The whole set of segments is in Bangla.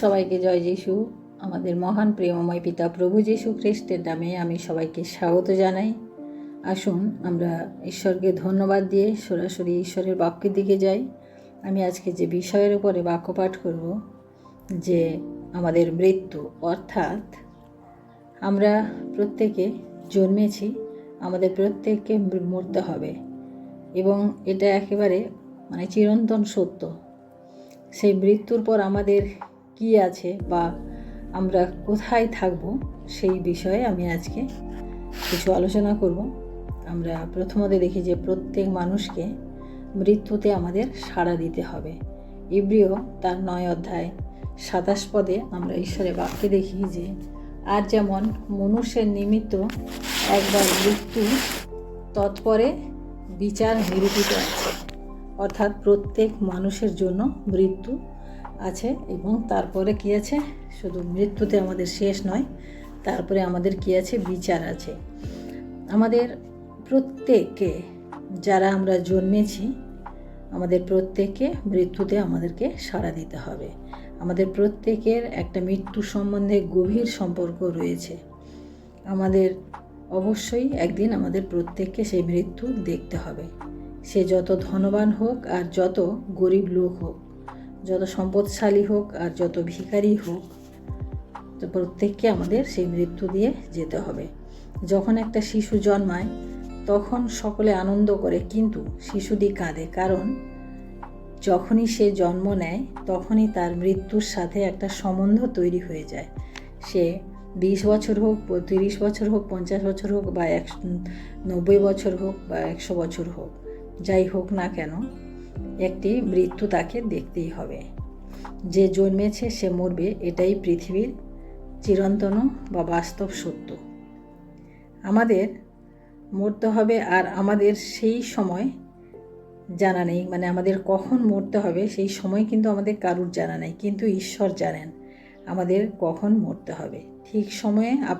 সবাইকে জয় যিশু। আমাদের মহান প্রেমময় পিতা প্রভু যিশু খ্রিস্টের নামে আমি সবাইকে স্বাগত জানাই। আসুন, আমরা ঈশ্বরকে ধন্যবাদ দিয়ে সরাসরি ঈশ্বরের বাক্যের দিকে যাই। আমি আজকে যে বিষয়ের উপরে বাক্য পাঠ করব, যে আমাদের মৃত্যু, অর্থাৎ আমরা প্রত্যেকে জন্মেছি, আমাদের প্রত্যেককে মরতে হবে। এবং এটা একেবারে মানে চিরন্তন সত্য। সেই মৃত্যুর পর আমাদের কি আছে বা আমরা কোথায় থাকব সেই বিষয়ে আমি আজকে কিছু আলোচনা করব। আমরা প্রথমত দেখি যে প্রত্যেক মানুষকে মৃত্যুতে আমাদের সাড়া দিতে হবে। ইব্রিয় তার নয় অধ্যায় সাতাশ পদে আমরা ঈশ্বরের বাক্যে দেখি যে, আর যেমন মনুষ্যের নিমিত্ত একবার মৃত্যু, তৎপরে বিচার নিরূপিত আছে। অর্থাৎ প্রত্যেক মানুষের জন্য মৃত্যু আছে এবং তারপরে কি আছে? শুধু মৃত্যুতে আমাদের শেষ নয়, তারপরে আমাদের কি আছে? বিচার আছে। আমাদের প্রত্যেককে যারা আমরা জন্মেছি, আমাদের প্রত্যেককে মৃত্যুতে আমাদেরকে সাড়া দিতে হবে। আমাদের প্রত্যেকের একটা মৃত্যু সম্বন্ধে গভীর সম্পর্ক রয়েছে। আমাদের অবশ্যই একদিন আমাদের প্রত্যেককে সেই মৃত্যু দেখতে হবে। সে যত ধনবান হোক আর যত গরিব লোক হোক যত সম্পদশালী হোক আর যত ভিখারি হোক, তো প্রত্যেককে আমাদের সেই মৃত্যু দিয়ে যেতে হবে। যখন একটা শিশু জন্মায়, তখন সকলে আনন্দ করে, কিন্তু শিশুটি কাঁদে। কারণ যখনই সে জন্ম নেয়, তখনই তার মৃত্যুর সাথে একটা সম্বন্ধ তৈরি হয়ে যায়। সে বিশ বছর হোক, তিরিশ বছর হোক, পঞ্চাশ বছর হোক বা একশো নব্বই বছর হোক বা একশো বছর হোক, যাই হোক না কেন একটি মৃত্যু তাকে দেখতেই হবে। যে জন্মেছে সে মরবে, এটাই পৃথিবীর চিরন্তন বা বাস্তব সত্য। আমাদের মরতে হবে আর আমাদের সেই সময় জানা নেই। মানে আমাদের কখন মরতে হবে, সেই সময় কিন্তু আমাদের কারুর জানা নেই। কিন্তু ঈশ্বর জানেন আমাদের কখন মরতে হবে। ঠিক সময়ে আপ,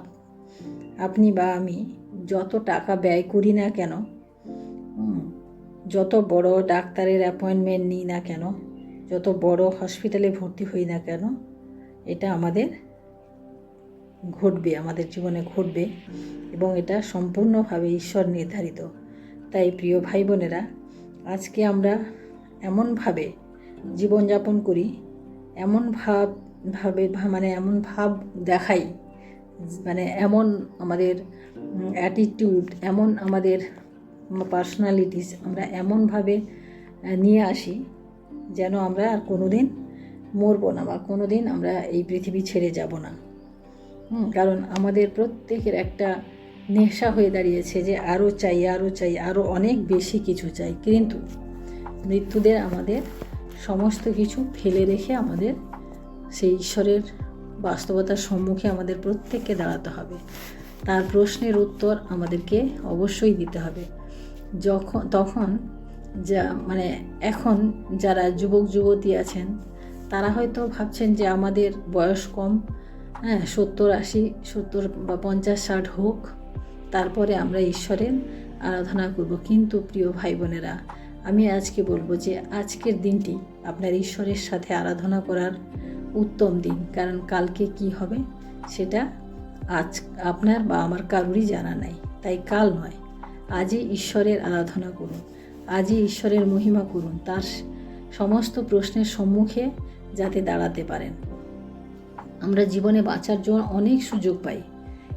আপনি বা আমি যত টাকা ব্যয় করি না কেন যত বড় ডাক্তারের অ্যাপয়েন্টমেন্ট নিই না কেন, যত বড় হসপিটালে ভর্তি হই না কেন, এটা আমাদের ঘটবে, আমাদের জীবনে ঘটবে এবং এটা সম্পূর্ণভাবে ঈশ্বর নির্ধারিত। তাই প্রিয় ভাই বোনেরা আজকে আমরা এমনভাবে জীবনযাপন করি, এমন ভাব, ভাবে মানে এমন ভাব দেখাই মানে এমন আমাদের অ্যাটিটিউড এমন আমাদের পার্সোনালিটিস আমরা এমনভাবে নিয়ে আসি যেন আমরা আর কোনো দিন মরবো না বা কোনো দিন আমরা এই পৃথিবী ছেড়ে যাব না। কারণ আমাদের প্রত্যেকের একটা নেশা হয়ে দাঁড়িয়েছে যে আরও চাই আরও চাই আরও অনেক বেশি কিছু চাই। কিন্তু মৃত্যুদের আমাদের সমস্ত কিছু ফেলে রেখে আমাদের সেই ঈশ্বরের বাস্তবতার সম্মুখে আমাদের প্রত্যেককে দাঁড়াতে হবে। তার প্রশ্নের উত্তর আমাদেরকে অবশ্যই দিতে হবে। যখন তখন যা মানে এখন যারা যুবক, যুবতী আছেন, তারা হয়তো ভাবছেন যে আমাদের বয়স কম। হ্যাঁ সত্তর আশি, সত্তর বা পঞ্চাশ, ষাট হোক, তারপরে আমরা ঈশ্বরের আরাধনা করব। কিন্তু প্রিয় ভাই বোনেরা আমি আজকে বলব যে আজকের দিনটি আপনার ঈশ্বরের সাথে আরাধনা করার উত্তম দিন। কারণ কালকে কি হবে, সেটা আজ আপনার বা আমার কারোরই জানা নাই। তাই কাল নয় আজই ঈশ্বরের আরাধনা করুন, আজই ঈশ্বরের মহিমা করুন, তার সমস্ত প্রশ্নের সম্মুখে যাতে দাঁড়াতে পারেন। আমরা জীবনে বাঁচার জন্য অনেক সুযোগ পাই,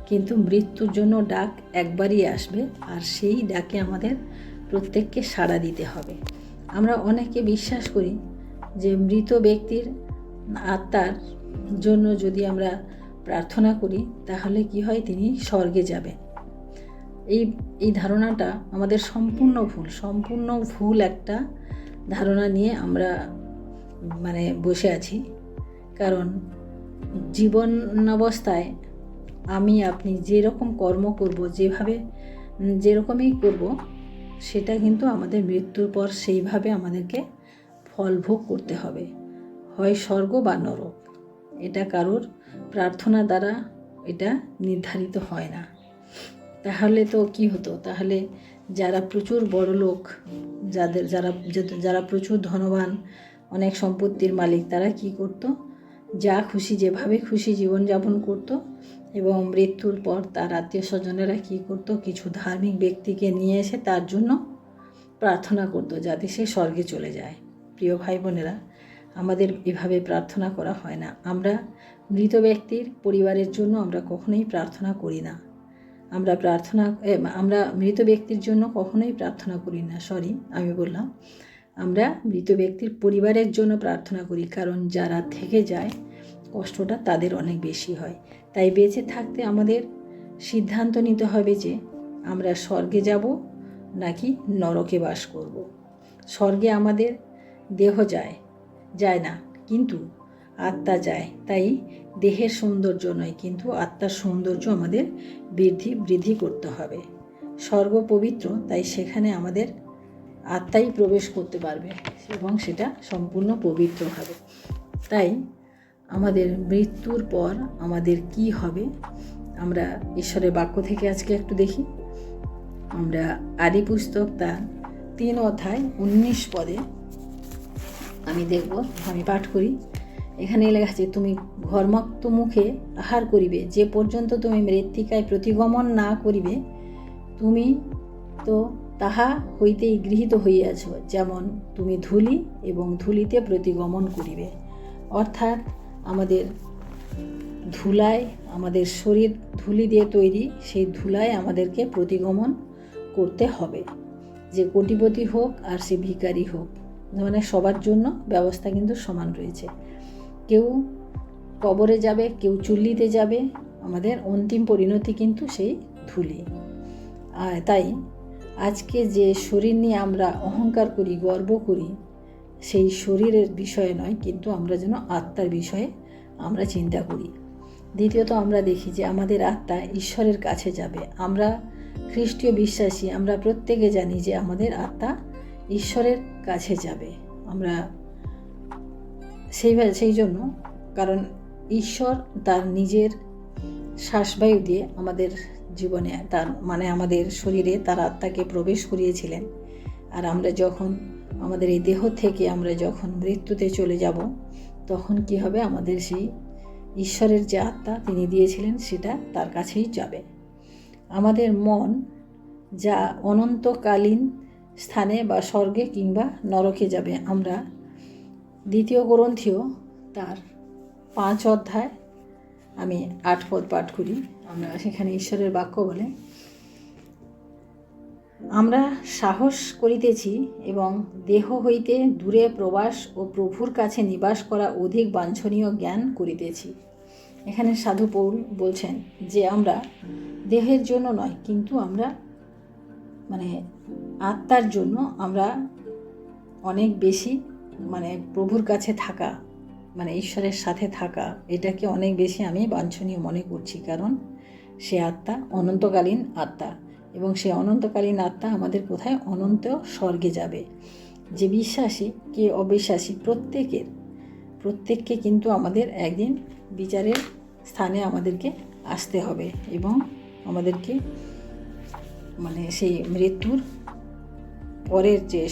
কিন্তু মৃত্যুর জন্য ডাক একবারই আসবে আর সেই ডাকে আমাদের প্রত্যেককে সাড়া দিতে হবে। আমরা অনেকে বিশ্বাস করি যে মৃত ব্যক্তির আত্মার জন্য যদি আমরা প্রার্থনা করি, তাহলে কি হয়? তিনি স্বর্গে যাবেন। এই এই ধারণাটা আমাদের সম্পূর্ণ ভুল সম্পূর্ণ ভুল একটা ধারণা নিয়ে আমরা মানে বসে আছি। কারণ জীবন অবস্থায় আমি, আপনি যেরকম কর্ম করব, যেভাবে, যেরকমই করব, সেটা কিন্তু আমাদের মৃত্যুর পর সেইভাবে আমাদেরকে ফল ভোগ করতে হবে। হয় স্বর্গ বা নরক, এটা কারোর প্রার্থনা দ্বারা এটা নির্ধারিত হয় না। তাহলে তো কি হতো? তাহলে যারা প্রচুর বড় লোক, যাদের যারা যারা প্রচুর ধনবান, অনেক সম্পত্তির মালিক, তারা কি করতো? যা খুশি, যেভাবে খুশি জীবনযাপন করত এবং মৃত্যুর পর তার আত্মীয় স্বজনেরা কী করতো? কিছু ধার্মিক ব্যক্তিকে নিয়ে এসে তার জন্য প্রার্থনা করতো যাতে সে স্বর্গে চলে যায়। প্রিয় ভাই বোনেরা, আমাদের এভাবে প্রার্থনা করা হয় না। আমরা মৃত ব্যক্তির পরিবারের জন্য আমরা কখনোই প্রার্থনা করি না। আমরা প্রার্থনা আমরা মৃত ব্যক্তির জন্য কখনোই প্রার্থনা করি না সরি আমি বললাম আমরা মৃত ব্যক্তির পরিবারের জন্য প্রার্থনা করি, কারণ যারা থেকে যায়, কষ্টটা তাদের অনেক বেশি হয় তাই বেঁচে থাকতে আমাদের সিদ্ধান্ত নিতে হবে যে, আমরা স্বর্গে যাব নাকি নরকে বাস করব। স্বর্গে আমাদের দেহ যায় যায় না, কিন্তু আত্মা যায়। তাই দেহের সৌন্দর্য নয়, কিন্তু আত্মার সৌন্দর্য আমাদের বৃদ্ধি বৃদ্ধি করতে হবে। স্বর্গ পবিত্র, তাই সেখানে আমাদের আত্মাই প্রবেশ করতে পারবে এবং সেটা সম্পূর্ণ পবিত্র হবে। তাই আমাদের মৃত্যুর পর আমাদের কি হবে, আমরা ঈশ্বরের বাক্য থেকে আজকে একটু দেখি। আমরা আদি পুস্তক তার তিন অধ্যায় উনিশ পদে আমি দেখব, আমি পাঠ করি। এখানে লেখা আছে, তুমি ঘর্মাক্ত মুখে আহার করিবে। যে পর্যন্ত তুমি মৃত্তিকায় প্রতিগমন না করিবে, তুমি তো তাহা হইতেই গৃহীত হইয়াছ। যেমন তুমি ধুলি এবং ধুলিতে প্রতিগমন করিবে। অর্থাৎ আমাদের ধুলায়, আমাদের শরীর ধুলি দিয়ে তৈরি, সেই ধুলায় আমাদেরকে প্রতিগমন করতে হবে। যে কোটিপতি হোক আর সে ভিকারি হোক। মানে সবার জন্য ব্যবস্থা কিন্তু সমান রয়েছে। কেউ কবরে যাবে, কেউ চুল্লিতে যাবে, আমাদের অন্তিম পরিণতি কিন্তু সেই ধুলি। তাই আজকে যে শরীর নিয়ে আমরা অহংকার করি, গর্ব করি, সেই শরীরের বিষয়ে নয়, কিন্তু আমরা যেন আত্মার বিষয়ে আমরা চিন্তা করি। দ্বিতীয়ত আমরা দেখি যে আমাদের আত্মা ঈশ্বরের কাছে যাবে। আমরা খ্রিস্টীয় বিশ্বাসী, আমরা প্রত্যেকে জানি যে আমাদের আত্মা ঈশ্বরের কাছে যাবে। আমরা সেই সেই জন্য কারণ ঈশ্বর তার নিজের শ্বাসবায়ু দিয়ে আমাদের জীবনে, তার মানে আমাদের শরীরে তার আত্মাকে প্রবেশ করিয়েছিলেন। আর আমরা যখন আমাদের এই দেহ থেকে আমরা যখন মৃত্যুতে চলে যাব, তখন কি হবে? আমাদের সেই ঈশ্বরের যে আত্মা তিনি দিয়েছিলেন, সেটা তার কাছেই যাবে। আমাদের মন যা অনন্তকালীন স্থানে বা স্বর্গে কিংবা নরকে যাবে, আমরা দ্বিতীয় গ্রন্থিও তার পাঁচ অধ্যায়। আমি আট পদ পাঠ করি। আমরা সেখানে ঈশ্বরের বাক্য বলে, আমরা সাহস করিতেছি এবং দেহ হইতে দূরে প্রবাস ও প্রভুর কাছে নিবাস করা অধিক বাঞ্ছনীয় জ্ঞান করিতেছি। এখানে সাধু পৌল বলছেন যে, আমরা দেহের জন্য নয়, কিন্তু আমরা মানে আত্মার জন্য আমরা অনেক বেশি মানে প্রভুর কাছে থাকা মানে ঈশ্বরের সাথে থাকা, এটাকে অনেক বেশি আমি বাঞ্ছনীয় মনে করছি। কারণ সে আত্মা অনন্তকালীন আত্মা এবং সে অনন্তকালীন আত্মা আমাদের কোথায়? অনন্ত স্বর্গে যাবে। যে বিশ্বাসী, কে অবিশ্বাসী প্রত্যেকের, প্রত্যেককে কিন্তু আমাদের একদিন বিচারের স্থানে আমাদেরকে আসতে হবে এবং আমাদেরকে মানে সেই মৃত্যুর পরের যে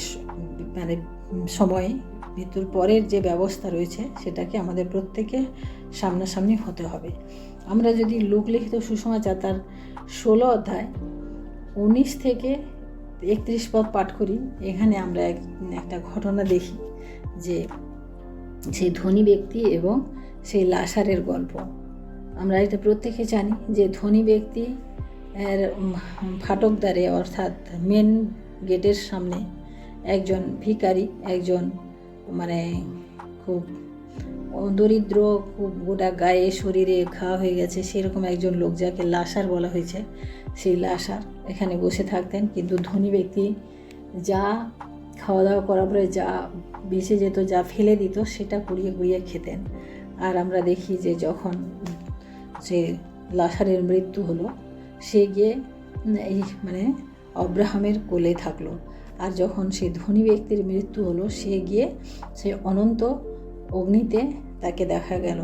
মানে সময়ে মৃত্যুর পরের যে ব্যবস্থা রয়েছে, সেটাকে আমাদের প্রত্যেকে সামনাসামনি হতে হবে। আমরা যদি লোকলিখিত সুসমাচার তার ষোলো অধ্যায় উনিশ থেকে একত্রিশ পদ পাঠ করি, এখানে আমরা এক, একটা ঘটনা দেখি যে সেই ধনী ব্যক্তি এবং সেই লাসারের গল্প। আমরা এটা প্রত্যেকে জানি যে ধনী ব্যক্তি এর ফাটকদারে অর্থাৎ মেন গেটের সামনে একজন ভিকারি একজন মানে খুব দরিদ্র, খুব গোটা গায়ে শরীরে খাওয়া হয়ে গেছে, সেরকম একজন লোক যাকে লাসার বলা হয়েছে, সেই লাসার এখানে বসে থাকতেন। কিন্তু ধনী ব্যক্তি যা খাওয়া দাওয়া করার পরে যা বেঁচে যেত, যা ফেলে দিত, সেটা কুড়িয়ে কুড়িয়ে খেতেন। আর আমরা দেখি যে যখন সে লাসারের মৃত্যু হলো, সে গিয়ে এই মানে অব্রাহামের কোলে থাকল। আর যখন সেই ধনী ব্যক্তির মৃত্যু হলো, সে গিয়ে সে অনন্ত অগ্নিতে তাকে দেখা গেল।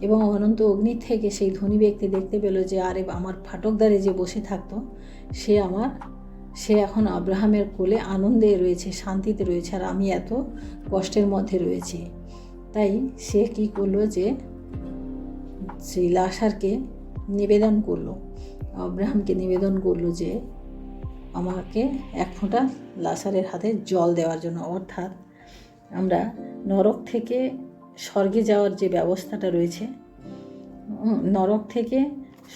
এবং অনন্ত অগ্নি থেকে সেই ধনী ব্যক্তি দেখতে পেল যে, আরে, আমার ফাটকদারে যে বসে থাকতো, সে আমার, সে এখন আব্রাহামের কোলে আনন্দে রয়েছে, শান্তিতে রয়েছে, আর আমি এত কষ্টের মধ্যে রয়েছি। তাই সে কি করল যে, সেই লাশারকে নিবেদন করল। আব্রাহামকে নিবেদন করল যে আমাকে এক ফোঁটা লাসারের হাতে জল দেওয়ার জন্য, অর্থাৎ আমরা নরক থেকে স্বর্গে যাওয়ার যে ব্যবস্থাটা রয়েছে নরক থেকে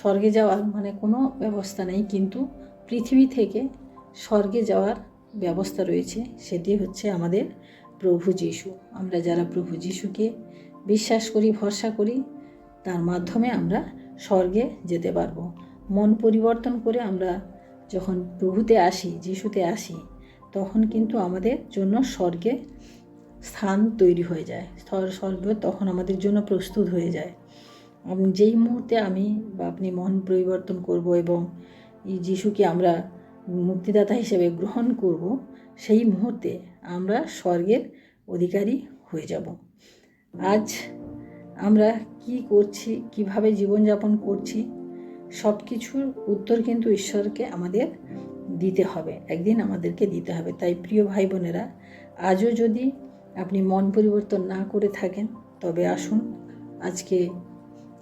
স্বর্গে যাওয়ার মানে কোনো ব্যবস্থা নেই, কিন্তু পৃথিবী থেকে স্বর্গে যাওয়ার ব্যবস্থা রয়েছে, সেটি হচ্ছে আমাদের প্রভু যিশু। আমরা যারা প্রভু যিশুকে বিশ্বাস করি, ভরসা করি, তার মাধ্যমে আমরা স্বর্গে যেতে পারব। মন পরিবর্তন করে আমরা যখন প্রভুতে আসি, যিশুতে আসি, তখন কিন্তু আমাদের জন্য স্বর্গে স্থান তৈরি হয়ে যায়। স্বর্গ তখন আমাদের জন্য প্রস্তুত হয়ে যায়। যেই মুহূর্তে আমি বা আপনি মন পরিবর্তন করব এবং এই যিশুকে আমরা মুক্তিদাতা হিসেবে গ্রহণ করব, সেই মুহূর্তে আমরা স্বর্গের অধিকারী হয়ে যাব। আজ আমরা কি করছি, কীভাবে জীবনযাপন করছি সব কিছুর উত্তর কিন্তু ঈশ্বরকে আমাদের দিতে হবে, একদিন আমাদেরকে দিতে হবে। তাই প্রিয় ভাই বোনেরা আজও যদি আপনি মন পরিবর্তন না করে থাকেন, তবে আসুন আজকে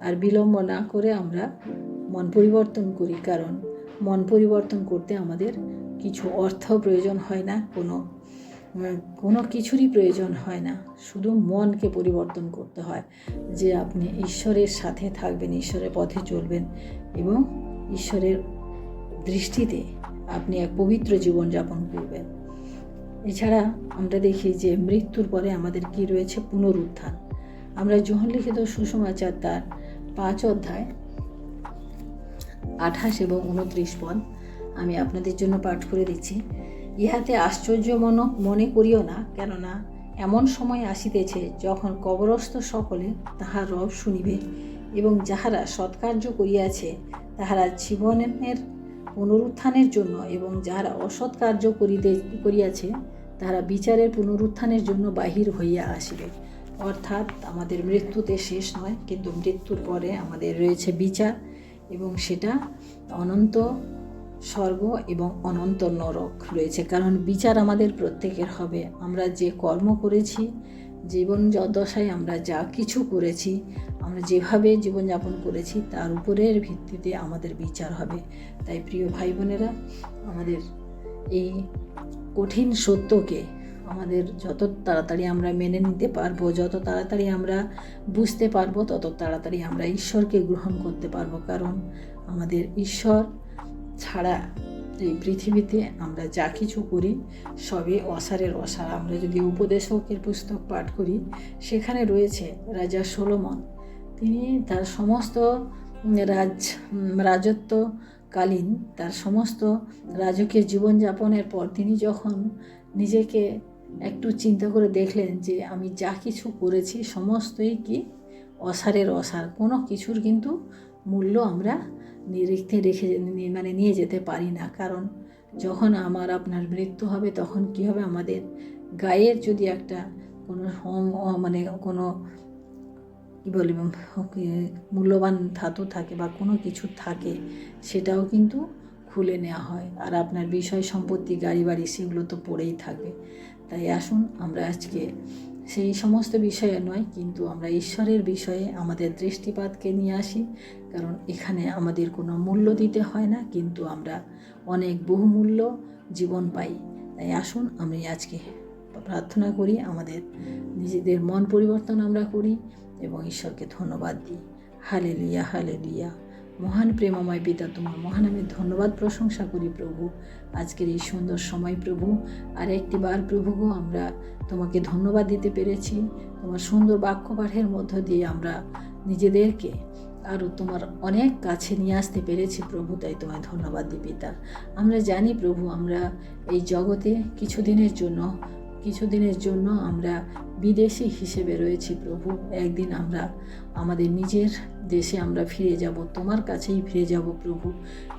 আর বিলম্ব না করে আমরা মন পরিবর্তন করি, কারণ মন পরিবর্তন করতে আমাদের কিছু অর্থ প্রয়োজন হয় না, কোনো কোনো কিছুরই প্রয়োজন হয় না। শুধু মনকে পরিবর্তন করতে হয় যে আপনি ঈশ্বরের সাথে থাকবেন, ঈশ্বরের পথে চলবেন এবং ঈশ্বরের দৃষ্টিতে আপনি এক পবিত্র জীবনযাপন করবেন। এছাড়া আমরা দেখি যে মৃত্যুর পরে আমাদের কি রয়েছে? পুনরুত্থান। আমরা যোহন লিখিত সুসমাচার তার পাঁচ অধ্যায় আঠাশ এবং উনত্রিশ পদ আমি আপনাদের জন্য পাঠ করে দিচ্ছি। ইহাতে আশ্চর্য মন মনে করিও না, কেননা এমন সময় আসিতেছে যখন কবরস্থ সকলে তাহার রব শুনিবে। এবং যাহারা সৎকার্য করিয়াছে, তাহারা জীবনের পুনরুত্থানের জন্য এবং যাহারা অসৎ কার্য করিতে, করিয়াছে, তাহারা বিচারের পুনরুত্থানের জন্য বাহির হইয়া আসিবে। অর্থাৎ আমাদের মৃত্যুতে শেষ নয়, কিন্তু মৃত্যুর পরে আমাদের রয়েছে বিচার এবং সেটা অনন্ত স্বর্গ এবং অনন্ত নরক রয়েছে। কারণ বিচার আমাদের প্রত্যেকের হবে। আমরা যে কর্ম করেছি জীবন দশায় আমরা যা কিছু করেছি, আমরা যেভাবে জীবনযাপন করেছি, তার উপরের ভিত্তিতে আমাদের বিচার হবে। তাই প্রিয় ভাই বোনেরা আমাদের এই কঠিন সত্যকে আমাদের যত তাড়াতাড়ি আমরা মেনে নিতে পারব, যত তাড়াতাড়ি আমরা বুঝতে পারব, তত তাড়াতাড়ি আমরা ঈশ্বরকে গ্রহণ করতে পারব। কারণ আমাদের ঈশ্বর ছাড়া এই পৃথিবীতে আমরা যা কিছু করি সবই অসারের অসার। আমরা যদি উপদেশকের পুস্তক পাঠ করি, সেখানে রয়েছে রাজা সোলোমন। তিনি তার সমস্ত রাজ, রাজত্বকালীন তার সমস্ত রাজকীয় জীবনযাপনের পর তিনি যখন নিজেকে একটু চিন্তা করে দেখলেন যে আমি যা কিছু করেছি, সমস্তই কি অসারের অসার। কোনো কিছুর কিন্তু মূল্য আমরা রেখে রেখে মানে নিয়ে যেতে পারি না। কারণ যখন আমার আপনার মৃত্যু হবে, তখন কি হবে? আমাদের গায়ের যদি একটা কোনো হোম- মানে কোনো কী বলি মূল্যবান ধাতু থাকে বা কোনো কিছু থাকে, সেটাও কিন্তু খুলে নেওয়া হয়। আর আপনার বিষয় সম্পত্তি গাড়ি বাড়ি সেগুলো তো পড়েই থাকবে। তাই আসুন, আমরা আজকে সেই সমস্ত বিষয়ে নয়, কিন্তু আমরা ঈশ্বরের বিষয়ে, আমাদের দৃষ্টিপাতকে নিয়ে আসি। কারণ এখানে আমাদের কোনো মূল্য দিতে হয় না, কিন্তু আমরা অনেক বহুমূল্য জীবন পাই। তাই আসুন, আমি আজকে প্রার্থনা করি, আমাদের নিজেদের মন পরিবর্তন আমরা করি এবং ঈশ্বরকে ধন্যবাদ দিই। হালে লুইয়া হালে লুইয়া মহান প্রেমময় পিতা তোমার মহান আমি ধন্যবাদ প্রশংসা করি প্রভু। আজকের এই সুন্দর সময় প্রভু, আর একটি বার প্রভু গো, আমরা তোমাকে ধন্যবাদ দিতে পেরেছি। তোমার সুন্দর বাক্য পাঠের মধ্য দিয়ে আমরা নিজেদেরকে আরও তোমার অনেক কাছে নিয়ে আসতে পেরেছি প্রভু, তাই তোমায় ধন্যবাদ দিই পিতা। আমরা জানি প্রভু, আমরা এই জগতে কিছুদিনের জন্য কিছুদিনের জন্য আমরা বিদেশি হিসেবে রয়েছি প্রভু। একদিন আমরা, আমাদের নিজের দেশে আমরা ফিরে যাব, তোমার কাছেই ফিরে যাব প্রভু।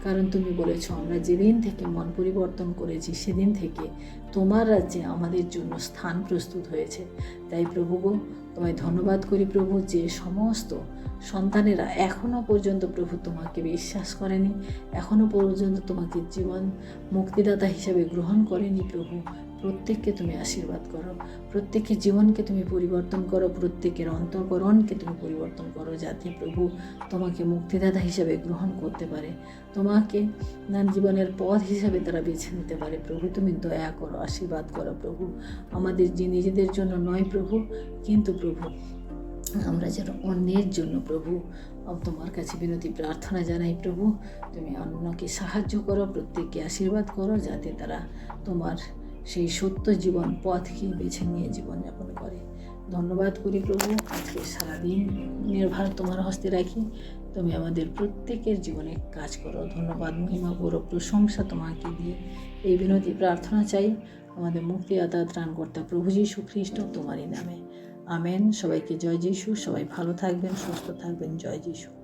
কারণ তুমি বলেছ, আমরা যেদিন থেকে মন পরিবর্তন করেছি, সেদিন থেকে তোমার রাজ্যে আমাদের জন্য স্থান প্রস্তুত হয়েছে। তাই প্রভু গো, তোমায় ধন্যবাদ করি প্রভু যে সমস্ত সন্তানেরা এখনও পর্যন্ত প্রভু তোমাকে বিশ্বাস করেনি এখনও পর্যন্ত তোমাকে জীবন মুক্তিদাতা হিসেবে গ্রহণ করেনি প্রভু। প্রত্যেককে তুমি আশীর্বাদ করো প্রত্যেকের জীবনকে তুমি পরিবর্তন করো, প্রত্যেকের অন্তঃকরণকে তুমি পরিবর্তন করো যাতে প্রভু তোমাকে মুক্তিদাতা হিসাবে গ্রহণ করতে পারে। তোমাকে না জীবনের পথ হিসাবে তারা বেছে নিতে পারে। প্রভু, তুমি দয়া করো, আশীর্বাদ করো প্রভু। আমাদের যে নিজেদের জন্য নয় প্রভু, কিন্তু প্রভু, আমরা যেন অন্যের জন্য প্রভু। তোমার কাছে বিনতি, প্রার্থনা জানাই প্রভু, তুমি অন্যকে সাহায্য করো, প্রত্যেককে আশীর্বাদ করো যাতে তারা তোমার সেই সত্য জীবন পথকে বেছে নিয়ে জীবনযাপন করে। ধন্যবাদ করি প্রভু। আজকে সারাদিন নির্ভার তোমার হস্তে রাখি। তুমি আমাদের প্রত্যেকের জীবনে কাজ করো। ধন্যবাদ, মহিমা, গৌরব, প্রশংসা তোমাকে দিয়ে। এই বিনতি, প্রার্থনা চাই আমাদের মুক্তিদাতা ত্রাণকর্তা প্রভু যীশু খ্রিস্ট তোমারই নামে। আমেন। সবাইকে জয় যিশু। সবাই ভালো থাকবেন, সুস্থ থাকবেন। জয় যিশু।